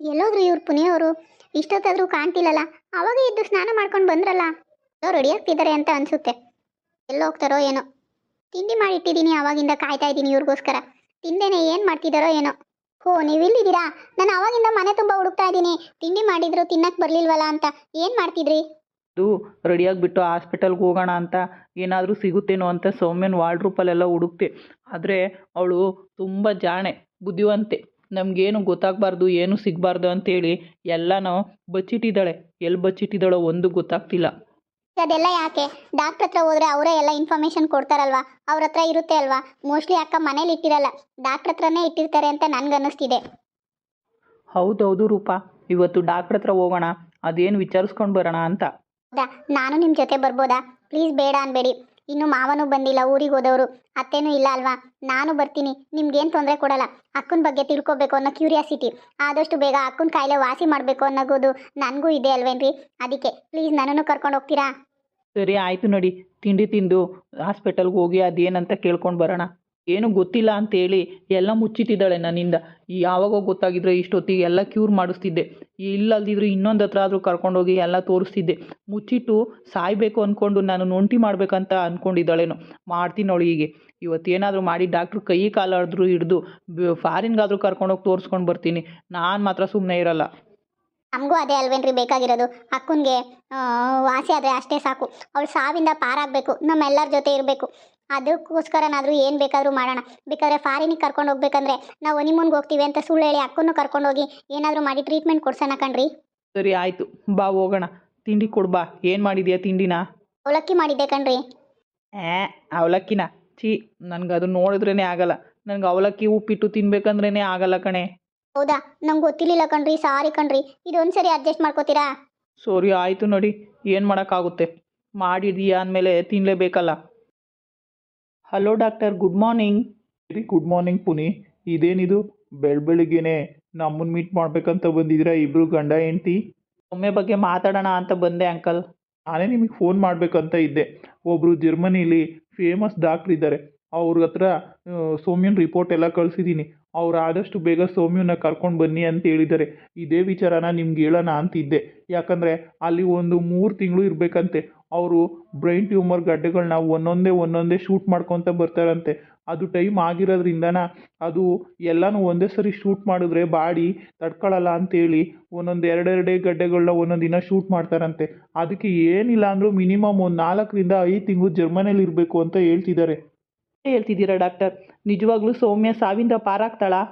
ಎಲ್ಲೋದ್ರು ಇವ್ರು ಪುನಿಯವರು. ಇಷ್ಟೊತ್ತಾದರೂ ಕಾಣ್ತಿಲ್ಲಲ್ಲ, ಅವಾಗ ಇದ್ದು ಸ್ನಾನ ಮಾಡ್ಕೊಂಡು ಬಂದ್ರಲ್ಲ. ಎಲ್ಲೋ ರೆಡಿ ಆಗ್ತಿದ್ದಾರೆ ಅಂತ ಅನ್ಸುತ್ತೆ. ಎಲ್ಲೋ ಹೋಗ್ತಾರೋ ಏನೋ. ತಿಂಡಿ ಮಾಡಿಟ್ಟಿದ್ದೀನಿ ಅವಾಗಿಂದ ಕಾಯ್ತಾ ಇದ್ದೀನಿ ಇವ್ರಿಗೋಸ್ಕರ. ತಿಂದೇನೆ ಏನು ಮಾಡ್ತಿದ್ದಾರೋ ಏನೋ. ಹೋ ನೀವು ಇಲ್ಲಿದ್ದೀರಾ ನಾನು ಅವಾಗಿಂದ ಮನೆ ತುಂಬ ಹುಡುಕ್ತಾ ಇದ್ದೀನಿ ತಿಂಡಿ ಮಾಡಿದ್ರು ತಿನ್ನಕ್ಕೆ ಬರಲಿಲ್ವಲ್ಲ ಅಂತ. ಏನು ಮಾಡ್ತಿದ್ರಿ? ಅದು ರೆಡಿಯಾಗಿಬಿಟ್ಟು ಹಾಸ್ಪಿಟಲ್ಗೆ ಹೋಗೋಣ ಅಂತ ಏನಾದರೂ ಸಿಗುತ್ತೇನೋ ಅಂತ ಸೌಮ್ಯನ ವಾರ್ಡ್ರೂಪಲ್ಲೆಲ್ಲ ಹುಡುಕ್ತೆ. ಆದರೆ ಅವಳು ತುಂಬ ಜಾಣೆ, ಬುದ್ಧಿವಂತೆ. ನಮಗೇನು ಗೊತ್ತಾಗಬಾರ್ದು ಏನು ಸಿಗಬಾರ್ದು ಅಂತೇಳಿ ಎಲ್ಲನೂ ಬಚ್ಚಿಟ್ಟಿದ್ದಾಳೆ. ಎಲ್ಲಿ ಬಚ್ಚಿಟ್ಟಿದ್ದಾಳೋ ಒಂದು ಗೊತ್ತಾಗ್ತಿಲ್ಲ. ಅದೆಲ್ಲ ಯಾಕೆ? ಡಾಕ್ಟ್ರ್ ಹತ್ರ ಹೋದ್ರೆ ಅವರೇ ಎಲ್ಲ ಇನ್ಫಾರ್ಮೇಶನ್ ಕೊಡ್ತಾರಲ್ವಾ? ಅವ್ರ ಹತ್ರ ಇರುತ್ತೆ ಅಲ್ವಾ? ಮೋಸ್ಟ್ಲಿ ಅಕ್ಕ ಮನೇಲಿ ಇಟ್ಟಿರಲ್ಲ. ಡಾಕ್ಟ್ರ್ ಹತ್ರನೇ ಇಟ್ಟಿರ್ತಾರೆ ಅಂತ ನನ್ಗನ್ನಿಸ್ತಿದೆ. ಹೌದೌದು ರೂಪ. ಇವತ್ತು ಡಾಕ್ಟ್ರ್ ಹತ್ರ ಹೋಗೋಣ ಅದೇನು ವಿಚಾರಿಸ್ಕೊಂಡು ಬರೋಣ ಅಂತ. ಹೌದಾ? ನಾನು ನಿಮ್ಮ ಜೊತೆ ಬರ್ಬೋದಾ? ಪ್ಲೀಸ್ ಬೇಡ ಅನ್ಬೇಡಿ. ಇನ್ನು ಮಾವನೂ ಬಂದಿಲ್ಲ, ಊರಿಗೆ ಹೋದವರು. ಅತ್ತೇನೂ ಇಲ್ಲ ಅಲ್ವಾ? ನಾನು ಬರ್ತೀನಿ. ನಿಮ್ಗೇನು ತೊಂದರೆ ಕೊಡಲ್ಲ. ಅಕ್ಕನ ಬಗ್ಗೆ ತಿಳ್ಕೊಬೇಕು ಅನ್ನೋ ಕ್ಯೂರಿಯಾಸಿಟಿ. ಆದಷ್ಟು ಬೇಗ ಅಕ್ಕನ ಕಾಯಿಲೆ ವಾಸಿ ಮಾಡಬೇಕು ಅನ್ನೋದು ನನಗೂ ಇದೆ ಅಲ್ವೇನ್ರಿ? ಅದಕ್ಕೆ ಪ್ಲೀಸ್ ನನ್ನನ್ನು ಕರ್ಕೊಂಡು ಹೋಗ್ತೀರಾ? ಸರಿ, ಆಯಿತು ನೋಡಿ. ತಿಂಡಿ ತಿಂದು ಹಾಸ್ಪಿಟಲ್ಗೆ ಹೋಗಿ ಅದೇನಂತ ಕೇಳ್ಕೊಂಡು ಬರೋಣ. ಏನು ಗೊತ್ತಿಲ್ಲ ಅಂತೇಳಿ ಎಲ್ಲ ಮುಚ್ಚಿಟ್ಟಿದ್ದಾಳೆ ನನ್ನಿಂದ. ಯಾವಾಗೋ ಗೊತ್ತಾಗಿದ್ರೆ ಇಷ್ಟೊತ್ತಿಗೆ ಎಲ್ಲ ಕ್ಯೂರ್ ಮಾಡಿಸ್ತಿದ್ದೆ. ಇಲ್ಲಲ್ದಿದ್ರೆ ಇನ್ನೊಂದು ಹತ್ರ ಆದರೂ ಕರ್ಕೊಂಡೋಗಿ ಎಲ್ಲ ತೋರಿಸ್ತಿದ್ದೆ. ಮುಚ್ಚಿಟ್ಟು ಸಾಯಬೇಕು ಅಂದ್ಕೊಂಡು ನಾನು ನೊಂಟಿ ಮಾಡಬೇಕಂತ ಅಂದ್ಕೊಂಡಿದ್ದಾಳೇನೋ ಮಾಡ್ತೀನಿ ಅವಳು ಹೀಗೆ. ಇವತ್ತೇನಾದರೂ ಮಾಡಿ ಡಾಕ್ಟ್ರು ಕೈ ಕಾಲಾಡಿದ್ರೂ ಹಿಡ್ದು ಫಾರಿನ್ಗಾದರೂ ಕರ್ಕೊಂಡೋಗಿ ತೋರಿಸ್ಕೊಂಡು ಬರ್ತೀನಿ. ನಾನು ಮಾತ್ರ ಸುಮ್ಮನೆ ಇರಲ್ಲ. ನಮಗೂ ಅದೇ ಅಲ್ವೇನ್ರಿ ಬೇಕಾಗಿರೋದು. ಅಕ್ಕನಿಗೆ ವಾಸಿ ಆದರೆ ಅಷ್ಟೇ ಸಾಕು. ಅವಳು ಸಾವಿಂದ ಪಾರಾಗಬೇಕು. ನಮ್ಮೆಲ್ಲರ ಜೊತೆ ಇರಬೇಕು. ಅದಕ್ಕೋಸ್ಕರನಾದರೂ ಏನು ಬೇಕಾದರೂ ಮಾಡೋಣ. ಬೇಕಾದ್ರೆ ಫಾರಿನಿಗೆ ಕರ್ಕೊಂಡು ಹೋಗ್ಬೇಕಂದ್ರೆ ನಾವು ಹನಿಮೂನ್ಗೆ ಹೋಗ್ತೀವಿ ಅಂತ ಸುಳ್ಳು ಹೇಳಿ ಅಕ್ಕನ್ನು ಕರ್ಕೊಂಡು ಹೋಗಿ ಏನಾದರೂ ಮಾಡಿ ಟ್ರೀಟ್ಮೆಂಟ್ ಕೊಡ್ಸೋಣ ಕಣ್ರಿ. ಸರಿ ಆಯಿತು. ಬಾ ಹೋಗೋಣ. ತಿಂಡಿ ಕೊಡ್ಬಾ ಏನು ಮಾಡಿದ್ಯಾ ತಿಂಡಿನ? ಅವಲಕ್ಕಿ ಮಾಡಿದ್ದೆ ಕಣ್ರಿ. ಏ ಅವಲಕ್ಕಿನ? ಛೀ ನನಗೆ ಅದು ನೋಡಿದ್ರೇ ಆಗಲ್ಲ. ನನಗೆ ಅವಲಕ್ಕಿ ಉಪ್ಪಿಟ್ಟು ತಿನ್ಬೇಕಂದ್ರೇ ಆಗಲ್ಲ ಕಣೆ. ಹೌದಾ? ನಂಗೆ ಗೊತ್ತಿರಲಿಲ್ಲ ಕಣ್ರಿ ಸಾರಿ ಕಣ್ರಿ. ಇದೊಂದು ಸರಿ ಅಡ್ಜಸ್ಟ್ ಮಾಡ್ಕೋತೀರಾ? ಸರಿ ಆಯಿತು ನೋಡಿ. ಏನು ಮಾಡೋಕ್ಕಾಗುತ್ತೆ? ಮಾಡಿದೀಯಾ ಅಂದಮೇಲೆ ತಿನ್ನಲೇಬೇಕಲ್ಲ hello doctor good morning very good morning Puni ಇದೇನಿದು? ಬೆಳ ಬೆಳಿಗ್ಗೆನೆ ನಮ್ಮನ್ನು ಮೀಟ್ ಮಾಡ್ಬೇಕಂತ ಬಂದಿದ್ದೀರಾ? ಇಬ್ರು ಗಂಡ ಹೆಂಡ್ತಿ? ಒಮ್ಮೆ ಬಗ್ಗೆ ಮಾತಾಡೋಣ ಅಂತ ಬಂದೆ ಅಂಕಲ್ ನಾನೇ ನಿಮಗೆ ಫೋನ್ ಮಾಡಬೇಕಂತ ಇದ್ದೆ. ಒಬ್ಬರು ಜರ್ಮನಿಲಿ ಫೇಮಸ್ ಡಾಕ್ಟ್ರ್ ಇದ್ದಾರೆ. ಅವ್ರ ಹತ್ರ ಸೌಮ್ಯನ ರಿಪೋರ್ಟ್ ಎಲ್ಲ ಕಳಿಸಿದ್ದೀನಿ. ಅವ್ರು ಆದಷ್ಟು ಬೇಗ ಸೌಮ್ಯನ ಕರ್ಕೊಂಡು ಬನ್ನಿ ಅಂತ ಹೇಳಿದ್ದಾರೆ. ಇದೇ ವಿಚಾರನ ನಿಮ್ಗೆ ಹೇಳೋಣ ಅಂತಿದ್ದೆ. ಯಾಕಂದರೆ ಅಲ್ಲಿ ಒಂದು ಮೂರು ತಿಂಗಳು ಇರಬೇಕಂತೆ. ಅವರು ಬ್ರೈನ್ ಟ್ಯೂಮರ್ ಗಡ್ಡೆಗಳನ್ನ ಒಂದೊಂದೇ ಒಂದೊಂದೇ ಶೂಟ್ ಮಾಡ್ಕೊತ ಬರ್ತಾರಂತೆ. ಅದು ಟೈಮ್ ಆಗಿರೋದ್ರಿಂದನ ಅದು ಎಲ್ಲನೂ ಒಂದೇ ಸರಿ ಶೂಟ್ ಮಾಡಿದ್ರೆ ಬಾಡಿ ತಡ್ಕೊಳ್ಳಲ್ಲ ಅಂತೇಳಿ ಒಂದೊಂದು ಎರಡೆರಡೇ ಗಡ್ಡೆಗಳನ್ನ ಒಂದೊಂದು ದಿನ ಶೂಟ್ ಮಾಡ್ತಾರಂತೆ. ಅದಕ್ಕೆ ಏನಿಲ್ಲ ಅಂದರೂ ಮಿನಿಮಮ್ ಒಂದು ನಾಲ್ಕರಿಂದ ಐದು ತಿಂಗಳು ಜರ್ಮನಿಯಲ್ಲಿ ಇರಬೇಕು ಅಂತ ಹೇಳ್ತಿದ್ದಾರೆ. ಹೇಳ್ತಿದ್ದೀರಾ ಡಾಕ್ಟರ್ ನಿಜವಾಗ್ಲೂ ಸೌಮ್ಯ ಸಾವಿಂದ ಪಾರಾಗ್ತಾಳಾ?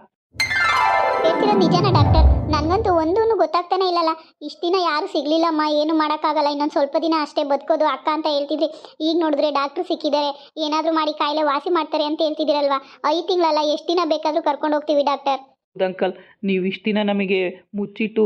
ಹೇಳ್ತಿರೋದು ನಿಜಾನ ಡಾಕ್ಟರ್ ನನಗಂತೂ ಒಂದೂ ಗೊತ್ತಾಗ್ತಾನೆ ಇಲ್ಲಲ್ಲ. ಇಷ್ಟು ದಿನ ಯಾರು ಸಿಗ್ಲಿಲ್ಲಮ್ಮ, ಏನು ಮಾಡೋಕ್ಕಾಗಲ್ಲ. ಇನ್ನೊಂದು ಸ್ವಲ್ಪ ದಿನ ಅಷ್ಟೇ ಬದುಕೋದು ಅಕ್ಕ ಅಂತ ಹೇಳ್ತಿದ್ರಿ. ಈಗ ನೋಡಿದ್ರೆ ಡಾಕ್ಟ್ರು ಸಿಕ್ಕಿದ್ದಾರೆ. ಏನಾದರೂ ಮಾಡಿ ಕಾಯಿಲೆ ವಾಸಿ ಮಾಡ್ತಾರೆ ಅಂತ ಹೇಳ್ತಿದ್ದೀರಲ್ವಾ? ಐದು ತಿಂಗಳಲ್ಲ, ಎಷ್ಟು ದಿನ ಬೇಕಾದರೂ ಕರ್ಕೊಂಡು ಹೋಗ್ತೀವಿ ಡಾಕ್ಟರ್ ಅಂಕಲ್, ನೀವು ಇಷ್ಟು ದಿನ ನಮಗೆ ಮುಚ್ಚಿಟ್ಟು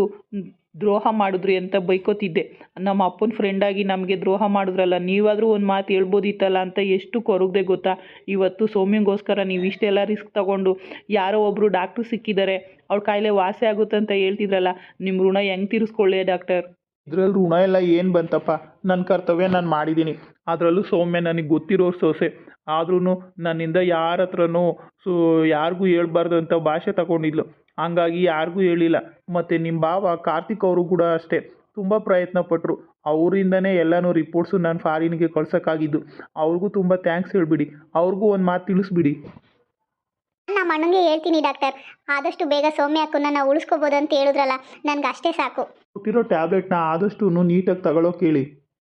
ದ್ರೋಹ ಮಾಡಿದ್ರಿ ಅಂತ ಬೈಕೋತಿದ್ದೆ. ನಮ್ಮ ಅಪ್ಪನ ಫ್ರೆಂಡಾಗಿ ನಮಗೆ ದ್ರೋಹ ಮಾಡಿದ್ರಲ್ಲ, ನೀವಾದರೂ ಒಂದು ಮಾತು ಹೇಳ್ಬೋದಿತ್ತಲ್ಲ ಅಂತ ಎಷ್ಟು ಕೊರಗದೆ ಗೊತ್ತಾ? ಇವತ್ತು ಸೌಮ್ಯಂಗೋಸ್ಕರ ನೀವು ಇಷ್ಟೆಲ್ಲ ರಿಸ್ಕ್ ತಗೊಂಡು ಯಾರೋ ಒಬ್ಬರು ಡಾಕ್ಟ್ರು ಸಿಕ್ಕಿದ್ದಾರೆ ಅವ್ಳ ಕಾಯಿಲೆ ವಾಸಿ ಆಗುತ್ತೆ ಅಂತ ಹೇಳ್ತಿದ್ರಲ್ಲ ನಿಮ್ಮ ಋಣ ಹೆಂಗೆ ತೀರಿಸ್ಕೊಳ್ಳಿ ಡಾಕ್ಟರ್? ಇದರಲ್ಲಿ ಋಣ ಎಲ್ಲ ಏನು ಬಂತಪ್ಪ? ನನ್ನ ಕರ್ತವ್ಯ ನಾನು ಮಾಡಿದ್ದೀನಿ ಅದರಲ್ಲೂ ಸೌಮ್ಯ ನನಗೆ ಗೊತ್ತಿರೋ ಸೊಸೆ. ಆದ್ರೂ ನನ್ನಿಂದ ಯಾರ ಹತ್ರನೂ ಸು, ಯಾರಿಗೂ ಹೇಳ್ಬಾರ್ದು ಅಂತ ಭಾಷೆ ತಗೊಂಡಿದ್ಲು. ಹಂಗಾಗಿ ಯಾರಿಗೂ ಹೇಳಿಲ್ಲ. ಮತ್ತು ನಿಮ್ಮ ಭಾವ ಕಾರ್ತಿಕ್ ಅವರು ಕೂಡ ಅಷ್ಟೇ. ತುಂಬ ಪ್ರಯತ್ನ ಪಟ್ಟರು ಅವರಿಂದನೇ ಎಲ್ಲನೂ ರಿಪೋರ್ಟ್ಸು ನಾನು ಫಾರಿನ್ಗೆ ಕಳ್ಸೋಕ್ಕಾಗಿದ್ದು. ಅವ್ರಿಗೂ ತುಂಬ ಥ್ಯಾಂಕ್ಸ್ ಹೇಳಿಬಿಡಿ. ಅವ್ರಿಗೂ ಒಂದು ಮಾತು ತಿಳಿಸ್ಬಿಡಿ. ನಮ್ಮ ಅಣ್ಣಂಗೆ ಹೇಳ್ತೀನಿ ಡಾಕ್ಟರ್. ಆದಷ್ಟು ಬೇಗ ಸೌಮ್ಯ ಅಕ್ಕನ್ನ ಉಳಿಸ್ಕೋಬೋದು ಅಂತ ಹೇಳಿದ್ರಲ್ಲ ನನಗೆ ಅಷ್ಟೇ ಸಾಕು. ಕೊಟ್ಟಿರೋ ಟ್ಯಾಬ್ಲೆಟ್ನ ಆದಷ್ಟು ನೀಟಾಗಿ ತಗೊಳ್ಳೋ ಕೇಳಿ.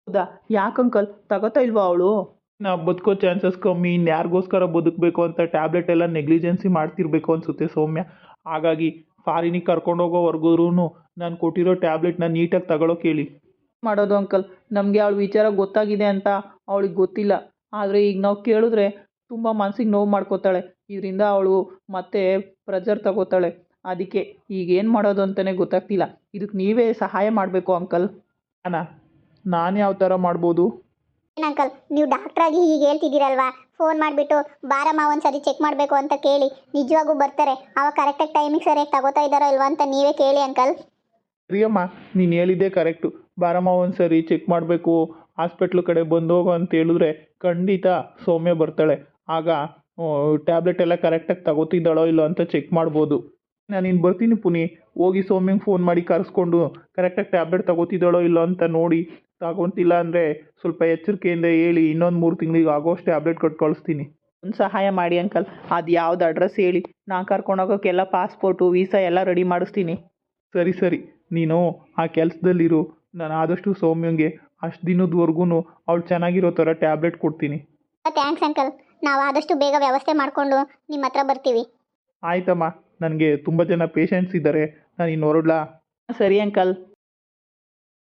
ಹೌದಾ? ಯಾಕೆ ಅಂಕಲ್? ತಗೋತಾ ಇಲ್ವಾ ಅವಳು? ನಾ ಬದುಕೋ ಚಾನ್ಸಸ್ ಕಮ್ಮಿ ಇನ್ಯಾರಿಗೋಸ್ಕರ ಬದುಕಬೇಕು ಅಂತ ಟ್ಯಾಬ್ಲೆಟ್ ಎಲ್ಲ ನೆಗ್ಲಿಜೆನ್ಸಿ ಮಾಡ್ತಿರ್ಬೇಕು ಅನ್ಸುತ್ತೆ ಸೌಮ್ಯ. ಹಾಗಾಗಿ ಫಾರಿನಿಗೆ ಕರ್ಕೊಂಡೋಗೋವರೆಗೂ ನಾನು ಕೊಟ್ಟಿರೋ ಟ್ಯಾಬ್ಲೆಟ್ನ ನೀಟಾಗಿ ತಗೊಳ್ಳೋ ಕೇಳಿ. ಮಾಡೋದು ಅಂಕಲ್ ನಮಗೆ ಅವಳ ವಿಚಾರ ಗೊತ್ತಾಗಿದೆ ಅಂತ ಅವಳಿಗೆ ಗೊತ್ತಿಲ್ಲ. ಆದರೆ ಈಗ ನಾವು ಕೇಳಿದ್ರೆ ತುಂಬ ಮನ್ಸಿಗೆ ನೋವು ಮಾಡ್ಕೋತಾಳೆ. ಇದರಿಂದ ಅವಳು ಮತ್ತೆ ಪ್ರೆಜರ್ ತಗೋತಾಳೆ. ಅದಕ್ಕೆ ಈಗ ಏನು ಮಾಡೋದು ಅಂತಲೇ ಗೊತ್ತಾಗ್ತಿಲ್ಲ. ಇದಕ್ಕೆ ನೀವೇ ಸಹಾಯ ಮಾಡಬೇಕು ಅಂಕಲ್ ಅಣ್ಣ ನಾನು ಯಾವ ಥರ ಮಾಡ್ಬೋದು? ಏನು ಅಂಕಲ್ ನೀವು ಡಾಕ್ಟ್ರಾಗಿ ಹೀಗೆ ಹೇಳ್ತಿದ್ದೀರಲ್ವಾ? ಫೋನ್ ಮಾಡಿಬಿಟ್ಟು ಬಾರಮ್ಮ ಒಂದ್ಸರಿ ಚೆಕ್ ಮಾಡಬೇಕು ಅಂತ ಕೇಳಿ. ನಿಜವಾಗೂ ಬರ್ತಾರೆ. ಅವಾಗ ಕರೆಕ್ಟಾಗಿ ಟೈಮಿಗೆ ಸರಿಯಾಗಿ ತಗೋತಾ ಇದ್ದಾರೋ ಇಲ್ವಾ ಅಂತ ನೀವೇ ಕೇಳಿ ಅಂಕಲ್ ಸರಿಯಮ್ಮ ನೀನು ಹೇಳಿದ್ದೆ ಕರೆಕ್ಟು ಬಾರಮ್ಮ ಒಂದ್ಸರಿ ಚೆಕ್ ಮಾಡಬೇಕು. ಹಾಸ್ಪಿಟ್ಲ್ ಕಡೆ ಬಂದು ಹೋಗು ಅಂತ ಹೇಳಿದ್ರೆ ಖಂಡಿತ ಸೌಮ್ಯ ಬರ್ತಾಳೆ. ಆಗ ಟ್ಯಾಬ್ಲೆಟ್ ಎಲ್ಲ ಕರೆಕ್ಟಾಗಿ ತಗೋತಿದ್ದಾಳೋ ಇಲ್ಲೋ ಅಂತ ಚೆಕ್ ಮಾಡ್ಬೋದು. ನಾನು ಇನ್ನು ಬರ್ತೀನಿ ಪುನಿ. ಹೋಗಿ ಸೌಮ್ಯಂಗೆ ಫೋನ್ ಮಾಡಿ ಕರೆಸ್ಕೊಂಡು ಕರೆಕ್ಟಾಗಿ ಟ್ಯಾಬ್ಲೆಟ್ ತಗೋತಿದ್ದಾಳೋ ಇಲ್ಲೋ ಅಂತ ನೋಡಿ ತಗೊಂತಿಲ್ಲ ಅಂದರೆ ಸ್ವಲ್ಪ ಎಚ್ಚರಿಕೆಯಿಂದ ಹೇಳಿ ಇನ್ನೊಂದು ಮೂರು ತಿಂಗಳಿಗೆ ಆಗೋಷ್ಟು ಟ್ಯಾಬ್ಲೆಟ್ ಕೊಟ್ಟು ಕಳಿಸ್ತೀನಿ. ಒಂದು ಸಹಾಯ ಮಾಡಿ ಅಂಕಲ್. ಅದು ಯಾವ್ದು ಅಡ್ರೆಸ್ ಹೇಳಿ. ನಾನು ಕರ್ಕೊಂಡೋಗೋಕ್ಕೆಲ್ಲ ಪಾಸ್ಪೋರ್ಟು ವೀಸಾ ಎಲ್ಲ ರೆಡಿ ಮಾಡಿಸ್ತೀನಿ. ಸರಿ ಸರಿ. ನೀನು ಆ ಕೆಲಸದಲ್ಲಿರು. ನಾನು ಆದಷ್ಟು ಸೌಮ್ಯಂಗೆ ಅಷ್ಟು ದಿನದವರೆಗೂ ಅವಳು ಚೆನ್ನಾಗಿರೋ ಥರ ಟ್ಯಾಬ್ಲೆಟ್ ಕೊಡ್ತೀನಿ. Thanks uncle. ನಾವು ಆದಷ್ಟು ಬೇಗ ವ್ಯವಸ್ಥೆ ಮಾಡಿಕೊಂಡು ನಿಮ್ಮ ಹತ್ರ ಬರ್ತೀವಿ. ಆಯ್ತಮ್ಮ ನನಗೆ ತುಂಬ ಜನ ಪೇಷಂಟ್ಸ್ ಇದ್ದಾರೆ. ನಾನು ಇನ್ನು ಹೊರಡ್ಲಾ? ಸರಿ ಅಂಕಲ್.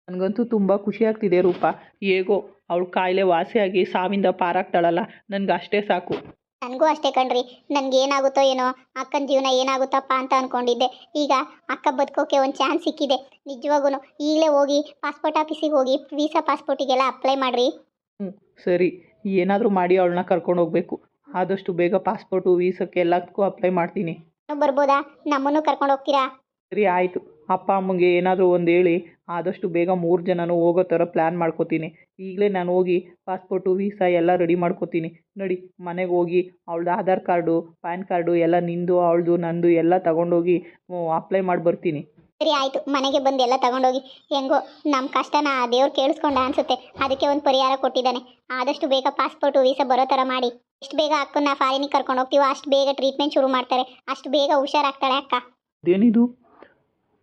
ನನಗಂತೂ ತುಂಬ ಖುಷಿ ಆಗ್ತಿದೆ ರೂಪ. ಹೇಗೋ ಅವಳು ಕಾಯಿಲೆ ವಾಸಿಯಾಗಿ ಸಾವಿಂದ ಪಾರಾಗ್ತಾಳಲ್ಲ ನನಗೆ ಅಷ್ಟೇ ಸಾಕು. ನನಗೂ ಅಷ್ಟೇ ಕಣ್ರಿ. ನನಗೆ ಏನಾಗುತ್ತೋ ಏನೋ ಅಕ್ಕನ ಜೀವನ ಏನಾಗುತ್ತಪ್ಪ ಅಂತ ಅನ್ಕೊಂಡಿದ್ದೆ. ಈಗ ಅಕ್ಕ ಬದುಕೋಕೆ ಒಂದು ಚಾನ್ಸ್ ಸಿಕ್ಕಿದೆ. ನಿಜವಾಗೂ ಈಗಲೇ ಹೋಗಿ ಪಾಸ್ಪೋರ್ಟ್ ಆಫೀಸಿಗೆ ಹೋಗಿ ವೀಸಾ ಪಾಸ್ಪೋರ್ಟಿಗೆಲ್ಲ ಅಪ್ಲೈ ಮಾಡಿರಿ. ಹ್ಞೂ ಸರಿ. ಏನಾದರೂ ಮಾಡಿ ಅವಳನ್ನ ಕರ್ಕೊಂಡು ಹೋಗಬೇಕು. ಆದಷ್ಟು ಬೇಗ ಪಾಸ್ಪೋರ್ಟು ವೀಸಕ್ಕೆ ಎಲ್ಲದಕ್ಕೂ ಅಪ್ಲೈ ಮಾಡ್ತೀನಿ. ಬರ್ಬೋದಾ? ನಮ್ಮನ್ನು ಕರ್ಕೊಂಡು ಹೋಗ್ತೀರಾ? ಸರಿ ಆಯಿತು. ಅಪ್ಪ ಅಮ್ಮಂಗೆ ಏನಾದರೂ ಒಂದು ಹೇಳಿ. ಆದಷ್ಟು ಬೇಗ ಮೂರು ಜನನೂ ಹೋಗೋ ಥರ ಪ್ಲ್ಯಾನ್ ಮಾಡ್ಕೋತೀನಿ. ಈಗಲೇ ನಾನು ಹೋಗಿ ಪಾಸ್ಪೋರ್ಟು ವೀಸಾ ಎಲ್ಲ ರೆಡಿ ಮಾಡ್ಕೋತೀನಿ. ನಡಿ ಮನೆಗೆ ಹೋಗಿ ಅವಳ್ದು ಆಧಾರ್ ಕಾರ್ಡು ಪ್ಯಾನ್ ಕಾರ್ಡು ಎಲ್ಲ ನಿಂದು ಅವಳದು ನಂದು ಎಲ್ಲ ತಗೊಂಡೋಗಿ ಅಪ್ಲೈ ಮಾಡಿ ಬರ್ತೀನಿ ಸರಿ ಆಯಿತು ಮನೆಗೆ ಬಂದು ಎಲ್ಲ ತಗೊಂಡೋಗಿ. ಹೆಂಗೋ ನಮ್ಮ ಕಷ್ಟನ ಆ ದೇವ್ರು ಕೇಳಿಸ್ಕೊಂಡ ಅನ್ಸುತ್ತೆ. ಅದಕ್ಕೆ ಒಂದು ಪರಿಹಾರ ಕೊಟ್ಟಿದ್ದಾನೆ. ಆದಷ್ಟು ಬೇಗ ಪಾಸ್ಪೋರ್ಟು ವೀಸಾ ಬರೋ ಥರ ಮಾಡಿ. ಎಷ್ಟು ಬೇಗ ಅಕ್ಕನ ಫಾರಿನಿಗೆ ಕರ್ಕೊಂಡು ಹೋಗ್ತೀವೋ ಅಷ್ಟು ಬೇಗ ಟ್ರೀಟ್ಮೆಂಟ್ ಶುರು ಮಾಡ್ತಾರೆ. ಅಷ್ಟು ಬೇಗ ಹುಷಾರಾಗ್ತಾಳೆ ಅಕ್ಕ. ಏನಿದು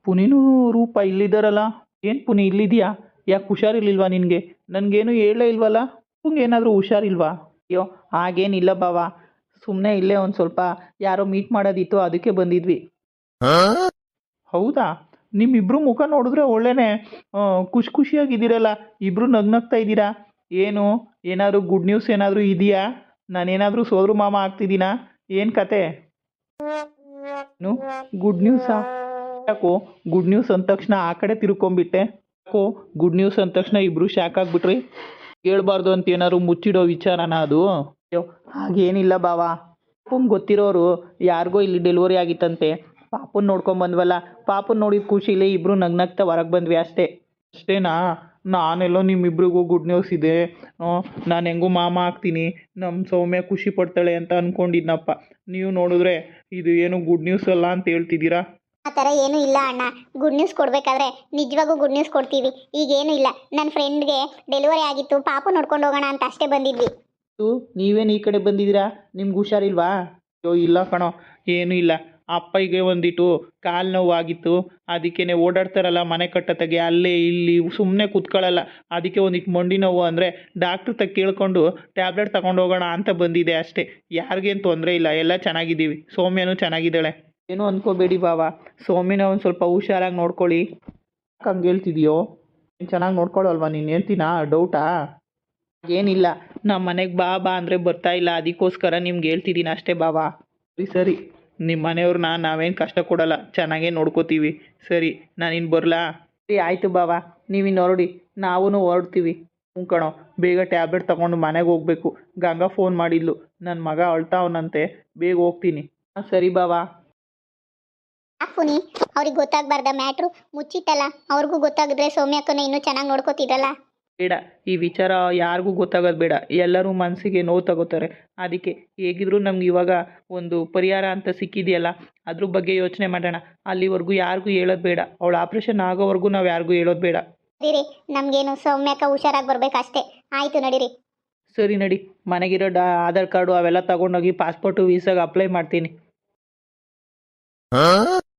ಪುನೀನು ರೂಪ ಇಲ್ಲಿದ್ದಾರಲ್ಲ? ಏನು ಪುನಿ ಇಲ್ಲಿದೆಯಾ? ಯಾಕೆ ಹುಷಾರಿರ್ಲಿಲ್ವಾ ನಿನಗೆ? ನನಗೇನು ಹೇಳೇ ಇಲ್ವಲ್ಲ? ನಿಮ್ಗೆ ಏನಾದರೂ ಹುಷಾರಿಲ್ವಾ? ಅಯ್ಯೋ ಹಾಗೇನಿಲ್ಲ ಬಾವ ಸುಮ್ಮನೆ ಇಲ್ಲೇ ಒಂದು ಸ್ವಲ್ಪ ಯಾರೋ ಮೀಟ್ ಮಾಡೋದಿತ್ತು ಅದಕ್ಕೆ ಬಂದಿದ್ವಿ. ಹೌದಾ? ನಿಮ್ಮಿಬ್ರು ಮುಖ ನೋಡಿದ್ರೆ ಒಳ್ಳೆಯ ಖುಷಿ ಖುಷಿಯಾಗಿದ್ದೀರಲ್ಲ, ಇಬ್ರು ನಗ್ನಗ್ತಾ ಇದ್ದೀರಾ? ಏನು, ಏನಾದರೂ ಗುಡ್ ನ್ಯೂಸ್ ಏನಾದರೂ ಇದೆಯಾ? ನಾನೇನಾದರೂ ಸೋದ್ರ ಮಾಮ ಆಗ್ತಿದ್ದೀನಾ? ಏನು ಕತೆ? ಗುಡ್ ನ್ಯೂಸಾ ಯಾಕೋ ಗುಡ್ ನ್ಯೂಸ್ ಅಂದ ತಕ್ಷಣ ಆ ಕಡೆ ತಿರ್ಕೊಂಬಿಟ್ಟೆ ಯಾಕೋ ಗುಡ್ ನ್ಯೂಸ್ ಅಂದ ತಕ್ಷಣ ಇಬ್ಬರು ಶಾಕ್ ಆಗಿಬಿಟ್ರಿ. ಹೇಳ್ಬಾರ್ದು ಅಂತ ಏನಾದ್ರು ಮುಚ್ಚಿಡೋ ವಿಚಾರನ ಅದು? ಹಾಗೇನಿಲ್ಲ ಬಾವಾ. ಗೊತ್ತಿರೋರು ಯಾರಿಗೋ ಇಲ್ಲಿ ಡೆಲಿವರಿ ಆಗಿತ್ತಂತೆ. ಪಾಪುನ್ ನೋಡ್ಕೊಂಬಂದ್ವಲ್ಲ ಪಾಪುನ್ ನೋಡಿದ ಖುಷಿಲಿ ಇಬ್ಬರು ನಗ್ನಗ್ತಾ ಹೊರಗೆ ಬಂದ್ವಿ ಅಷ್ಟೇ. ಅಷ್ಟೇನಾ? ನಾನೆಲ್ಲೋ ನಿಮ್ಮಿಬ್ರಿಗೂ ಗುಡ್ ನ್ಯೂಸ್ ಇದೆ. ನಾನು ಹೆಂಗೂ ಮಾಮ ಆಗ್ತೀನಿ ನಮ್ಮ ಸೌಮ್ಯ ಖುಷಿ ಪಡ್ತಾಳೆ ಅಂತ ಅನ್ಕೊಂಡಿದ್ನಪ್ಪ. ನೀವು ನೋಡಿದ್ರೆ ಇದು ಏನು ಗುಡ್ ನ್ಯೂಸ್ ಅಲ್ಲ ಅಂತ ಹೇಳ್ತಿದ್ದೀರಾ? ಆ ಥರ ಏನೂ ಇಲ್ಲ ಅಣ್ಣ. ಗುಡ್ ನ್ಯೂಸ್ ಕೊಡಬೇಕಾದ್ರೆ ನಿಜವಾಗೂ ಗುಡ್ ನ್ಯೂಸ್ ಕೊಡ್ತೀವಿ. ಈಗೇನು ಇಲ್ಲ. ನನ್ನ ಫ್ರೆಂಡ್ಗೆ ಡೆಲಿವರಿ ಆಗಿತ್ತು ಪಾಪು ನೋಡ್ಕೊಂಡು ಹೋಗೋಣ ಅಂತ ಅಷ್ಟೇ ಬಂದಿದ್ವಿ. ನೀವೇನು ಈ ಕಡೆ ಬಂದಿದ್ದೀರಾ? ನಿಮ್ಗೆ ಹುಷಾರಿಲ್ವಾ? ಅಯ್ಯೋ ಇಲ್ಲ ಕಣೋ. ಏನೂ ಇಲ್ಲ. ಅಪ್ಪಗೆ ಒಂದಿಷ್ಟು ಕಾಲು ನೋವಾಗಿತ್ತು. ಅದಕ್ಕೇನೆ ಓಡಾಡ್ತಾರಲ್ಲ ಮನೆ ಕಟ್ಟತ್ತಾಗೆ, ಅಲ್ಲೇ ಇಲ್ಲಿ ಸುಮ್ಮನೆ ಕೂತ್ಕೊಳ್ಳಲ್ಲ ಅದಕ್ಕೆ ಒಂದಿಟ್ಟು ಮಂಡಿ ನೋವು ಅಂದರೆ ಡಾಕ್ಟ್ರ್ ತಗ ಕೇಳ್ಕೊಂಡು ಟ್ಯಾಬ್ಲೆಟ್ ತಗೊಂಡು ಹೋಗೋಣ ಅಂತ ಬಂದಿದೆ ಅಷ್ಟೇ. ಯಾರಿಗೇನು ತೊಂದರೆ ಇಲ್ಲ, ಎಲ್ಲ ಚೆನ್ನಾಗಿದ್ದೀವಿ. ಸೌಮ್ಯನೂ ಚೆನ್ನಾಗಿದ್ದಾಳೆ. ಏನು ಅನ್ಕೋಬೇಡಿ ಬಾವ ಸೌಮ್ಯನ ಒಂದು ಸ್ವಲ್ಪ ಹುಷಾರಾಗಿ ನೋಡ್ಕೊಳ್ಳಿ. ಹಂಗೆ ಹೇಳ್ತಿದ್ಯೋ? ನೀನು ಚೆನ್ನಾಗಿ ನೋಡ್ಕೊಳ್ಳಲ್ವಾ ನೀನು ಹೇಳ್ತೀನಾ? ಡೌಟಾ? ಏನಿಲ್ಲ. ನಮ್ಮ ಮನೆಗೆ ಬಾ ಬಾ ಅಂದರೆ ಬರ್ತಾ ಇಲ್ಲ. ಅದಕ್ಕೋಸ್ಕರ ನಿಮ್ಗೆ ಹೇಳ್ತಿದ್ದೀನಿ ಅಷ್ಟೇ ಬಾವಾ ಸರಿ ಸರಿ. ನಿಮ್ಮ ಮನೆಯವ್ರನ್ನ ನಾವೇನು ಕಷ್ಟ ಕೊಡಲ್ಲ ಚೆನ್ನಾಗೇ ನೋಡ್ಕೋತೀವಿ. ಸರಿ ನಾನು ಇನ್ನು ಬರಲಾ? ಸರಿ ಆಯಿತು ಬಾವ. ನೀವಿನ್ನು ಹೊರಡಿ. ನಾವೂ ಹೊರಡ್ತೀವಿ. ಹ್ಞೂ ಕಣೋ ಬೇಗ ಟ್ಯಾಬ್ಲೆಟ್ ತಗೊಂಡು ಮನೆಗೆ ಹೋಗಬೇಕು. ಗಂಗಾ ಫೋನ್ ಮಾಡಿದ್ಲು. ನನ್ನ ಮಗ ಅಳ್ತಾವನಂತೆ ಬೇಗ ಹೋಗ್ತೀನಿ. ಹಾಂ ಸರಿ ಬಾವ. ಅಪ್ಪುನಿ ಅವ್ರಿಗೆ ಗೊತ್ತಾಗಬಾರ್ದ ಮ್ಯಾಟ್ರು? ಮುಚ್ಚಿತ್ತಲ್ಲ ಅವ್ರಿಗೂ ಗೊತ್ತಾಗಿದ್ರೆ ಸೌಮ್ಯಕ್ಕನ ಇನ್ನೂ ಚೆನ್ನಾಗಿ ನೋಡ್ಕೋತಿದ್ರಲ್ಲ. ಬೇಡ. ಈ ವಿಚಾರ ಯಾರಿಗೂ ಗೊತ್ತಾಗೋದು ಬೇಡ. ಎಲ್ಲರೂ ಮನಸ್ಸಿಗೆ ನೋವು ತಗೋತಾರೆ. ಅದಕ್ಕೆ ಹೇಗಿದ್ರೂ ನಮ್ಗೆ ಇವಾಗ ಒಂದು ಪರಿಹಾರ ಅಂತ ಸಿಕ್ಕಿದೆಯಲ್ಲ ಅದ್ರ ಬಗ್ಗೆ ಯೋಚನೆ ಮಾಡೋಣ. ಅಲ್ಲಿವರೆಗೂ ಯಾರಿಗೂ ಹೇಳೋದು ಬೇಡ. ಅವಳು ಆಪ್ರೇಷನ್ ಆಗೋವರೆಗೂ ನಾವು ಯಾರಿಗೂ ಹೇಳೋದು ಬೇಡ. ನಡೀರಿ. ನಮಗೇನು ಸೌಮ್ಯಕ ಹುಷಾರಾಗಿ ಬರ್ಬೇಕಷ್ಟೇ ಆಯಿತು ನಡೀರಿ. ಸರಿ ನಡಿ. ಮನೆಗಿರೋ ಡಾ ಆಧಾರ್ ಕಾರ್ಡು ಅವೆಲ್ಲ ತಗೊಂಡೋಗಿ ಪಾಸ್ಪೋರ್ಟು ವೀಸಾಗ ಅಪ್ಲೈ ಮಾಡ್ತೀನಿ.